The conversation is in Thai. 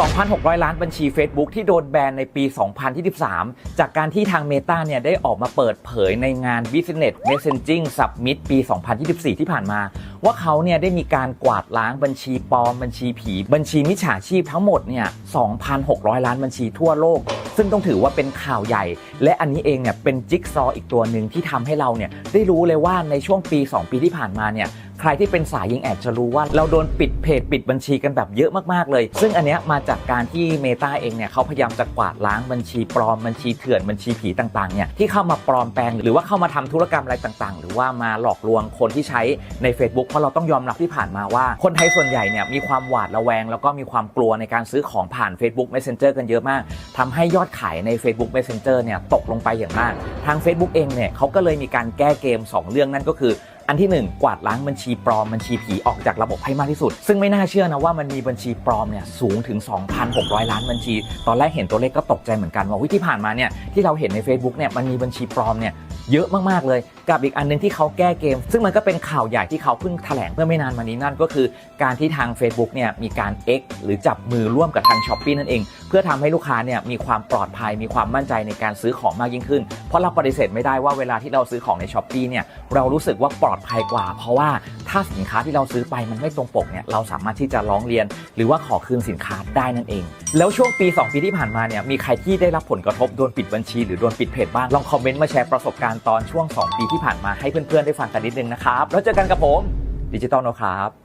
2,600 ล้านบัญชี Facebook ที่โดนแบนในปี 2023 จากการที่ทาง Meta เนี่ยได้ออกมาเปิดเผยในงาน Business Messaging Summit ปี 2024 ที่ผ่านมา ว่าเขาเนี่ยได้มีการกวาดล้างบัญชีปลอม บัญชีผี บัญชีมิจฉาชีพทั้งหมดเนี่ย 2,600 ล้านบัญชีทั่วโลก ซึ่งต้องถือว่าเป็นข่าวใหญ่ และอันนี้เองเนี่ยเป็นจิ๊กซออีกตัวหนึ่งที่ทำให้เราเนี่ยได้รู้เลยว่าในช่วงปี 2 ปีที่ผ่านมาเนี่ย ใครที่เป็นสายยิงแอดจะรู้ว่า เราโดนปิดเพจปิดบัญชีกันแบบเยอะมากๆเลย ซึ่งอันเนี้ยมาจากการที่ Meta เองเนี่ยเขาพยายามจะกวาดล้างบัญชีปลอมบัญชีเถื่อนบัญชีผีต่างๆเนี่ยที่เข้ามาปลอมแปลง หรือว่าเข้ามาทำธุรกรรมอะไรต่างๆ หรือว่ามาหลอกลวงคนที่ใช้ใน Facebook เพราะเราต้องยอมรับที่ผ่านมาว่า คนไทยส่วนใหญ่เนี่ยมีความหวาดระแวง แล้วก็มีความกลัวในการซื้อของผ่าน Facebook Messenger กันเยอะมากทำให้ยอดขายใน Facebook Messenger เนี่ยตกลงไปอย่างมาก ทาง Facebook เองเนี่ยเขาก็เลยมีการแก้เกมสองเรื่องนั่นก็คือ อันที่ 1 กวาดล้างบัญชีปลอมบัญชีผีออกจากระบบให้มากที่สุด ซึ่งไม่น่าเชื่อนะว่ามันมีบัญชีปลอมเนี่ยสูงถึง 2,600 ล้านบัญชี ตอนแรกเห็นตัวเลขก็ตกใจเหมือนกันว่าวิที่ผ่านมาเนี่ยที่เราเห็นใน Facebook เนี่ยมันมีบัญชีปลอมเนี่ยเยอะมากๆเลย กับอีกอันหนึงที่เขาแก้เกม ซึ่งมันก็เป็นข่าวใหญ่ที่เขาเพิ่งแถลงเมื่อไม่นานมานี้นั่นก็คือ การที่ทาง Facebook เนี่ยมีการ X หรือจับมือร่วมกับทาง s h อ p e e นั่นเอง เพื่อทำให้ลูกค้าเนี่ยมีความปลอดภัยมีความมั่นใจในการซื้อของมากยิ่งขึ้น เพราะเราปฏิเสธไม่ได้ว่าเวลาที่เราซื้อของใน s h อ p e e เนี่ยเรารู้สึกว่าปลอดภัยกว่า เพราะว่าถ้าสินค้าที่เราซื้อไปมันไม่ตรงปกเนี่ยเราสามารถที่จะร้องเรียน หรือว่าขอคืนสินค้าได้นั่นเอง แล้วช่วงปี 2 ปีที่ผ่านมาเนี่ยมีใครที่ได้รับผลกระทบโดนปิดบัญชีหรือโดนปิดเพจบ้างลองคอมเมนต์มาแชร์ประสบการณ์ตอนช่วง 2 ปีที่ผ่านมาให้เพื่อนๆได้ฟังกันนิดนึงนะครับแล้วเจอกันกับผมดิจิตอลนะครับ